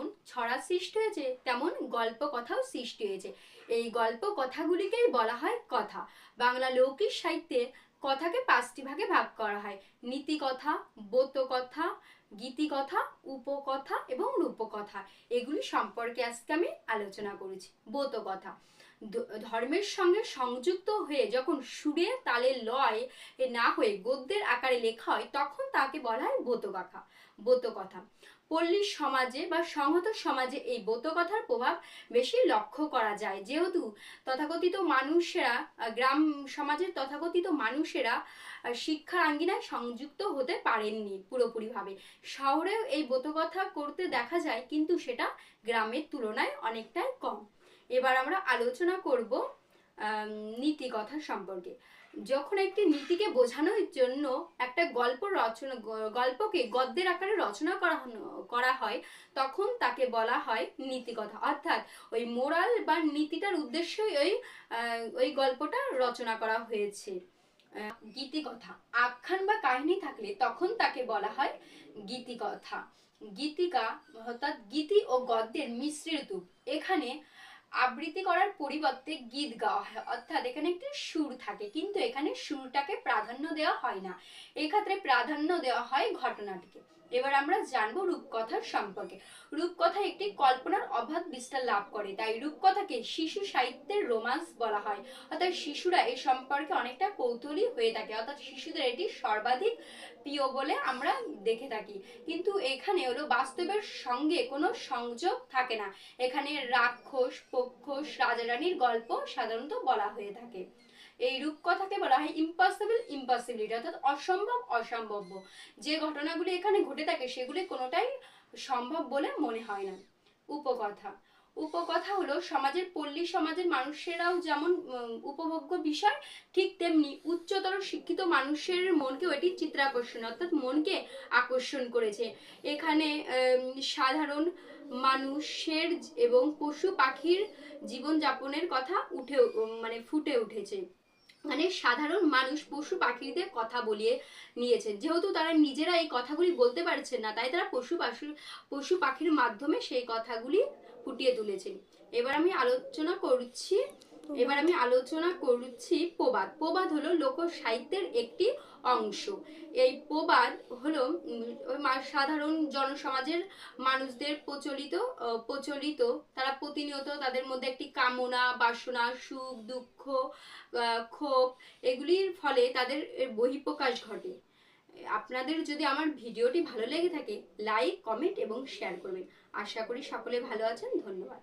যেমন ছড়া সৃষ্টি হয়েছে, তেমন গল্প কথাও সৃষ্টি হয়েছে। এই গল্প কথাগুলিকেই বলা হয় কথা। বাংলা লৌকিক সাহিত্যে কথাকে পাঁচটি ভাগে ভাগ করা হয়। নীতিকথা কথা গীতি কথা উপকথা এবং রূপকথা। এগুলি সম্পর্কে আজকে আমি আলোচনা করেছি। কথা ধর্মের সঙ্গে সংযুক্ত হয়ে যখন সুরে তালে লয় না হয়ে গদ্যের আকারে লেখা হয়, তখন তাকে বলা হয় বোতকথা বোতকথা। পল্লী সমাজে বা সংহত সমাজে এই বোতকথার প্রভাব বেশি লক্ষ্য করা যায়। যেহেতু তথাকথিত মানুষেরা, গ্রাম সমাজের তথাকথিত মানুষেরা শিক্ষার আঙ্গিনায় সংযুক্ত হতে পারেননি পুরোপুরিভাবে। শহরেও এই বোতকথা করতে দেখা যায়, কিন্তু সেটা গ্রামের তুলনায় অনেকটাই কম। এবার আমরা আলোচনা করব নীতি কথা সম্পর্কে। যখন একটি নীতিকে বোঝানোর জন্য একটা গল্প রচনা, গল্পকে গদ্যের আকারে রচনা করা করা হয়, তখন তাকে বলা হয় নীতিকথা অর্থাৎ ওই মোরাল বা নীতিটার উদ্দেশ্যই ওই ওই গল্পটা রচনা করা হয়েছে। গীতিকথা আখ্যান বা কাহিনী থাকলে তখন তাকে বলা হয় গীতিকথা গীতিকা অর্থাৎ গীতি ও গদ্যের মিশ্রিত এখানে আবৃত্তি করার পরিবর্তে গীত গাওয়া হয়। অর্থাৎ এখানে একটি সুর থাকে, কিন্তু এখানে সুরটাকে প্রাধান্য দেওয়া হয় না। এক্ষেত্রে প্রাধান্য দেওয়া হয় ঘটনাটিকে। এবার আমরা জানব রূপকথার সম্পর্কে। রূপকথা একটি কল্পনার অবাধ বিস্তার লাভ করে, তাই রূপকথাকে শিশু সাহিত্যের রোমান্স বলা হয়। অর্থাৎ শিশুরা এই সম্পর্কে অনেকটা কৌতূহলী হয়ে থাকে, অর্থাৎ শিশুদের এটি সর্বাধিক প্রিয় বলে আমরা দেখে থাকি। কিন্তু এখানে হলো বাস্তবের সঙ্গে কোনো সংযোগ থাকে না। এখানে রাক্ষস, পক্ষস রাজা রানীর গল্প সাধারণত বলা হয়ে থাকে। এই রূপকথাকে বলা হয় ইম্পসিবল ইম্পসিবিলিটি অর্থাৎ অসম্ভব অসম্ভব্য। যে ঘটনাগুলি এখানে ঘটে থাকে, সেগুলি কোনোটাই সম্ভব বলে মনে হয় না। উপকথা। উপকথা হলো, সমাজের পল্লী সমাজের মানুষেরাও যেমন উপভোগ্য বিষয়, ঠিক তেমনি উচ্চতর শিক্ষিত মানুষের মনকেও এটি চিত্রাকর্ষণ, অর্থাৎ মনকে আকর্ষণ করেছে। এখানে সাধারণ মানুষের এবং পশু পাখির জীবনযাপনের কথা উঠে মানে ফুটে উঠেছে। মানে সাধারণ মানুষ, পশু পাখিদের কথা বলিয়ে নিয়েছেন। যেহেতু তারা নিজেরা এই কথাগুলি বলতে পারছেন না, তাই তারা পশু পাশু, পশু পাখির মাধ্যমে সেই কথাগুলি ফুটিয়ে তুলেছেন। এবার আমি আলোচনা করছি এবার আমি আলোচনা করছি প্রবাদ। প্রবাদ হলো লোক সাহিত্যের একটি অংশ। এই প্রবাদ হলো সাধারণ জনসমাজের মানুষদের প্রচলিত প্রচলিত, তারা প্রতিনিয়ত তাদের মধ্যে একটি কামনা, বাসনা, সুখ, দুঃখ ক্ষোভ, এগুলির ফলে তাদের বহিঃপ্রকাশ ঘটে। আপনাদের যদি আমার ভিডিওটি ভালো লেগে থাকে, লাইক, কমেন্ট এবং শেয়ার করবেন। আশা করি সকলে ভালো আছেন। ধন্যবাদ।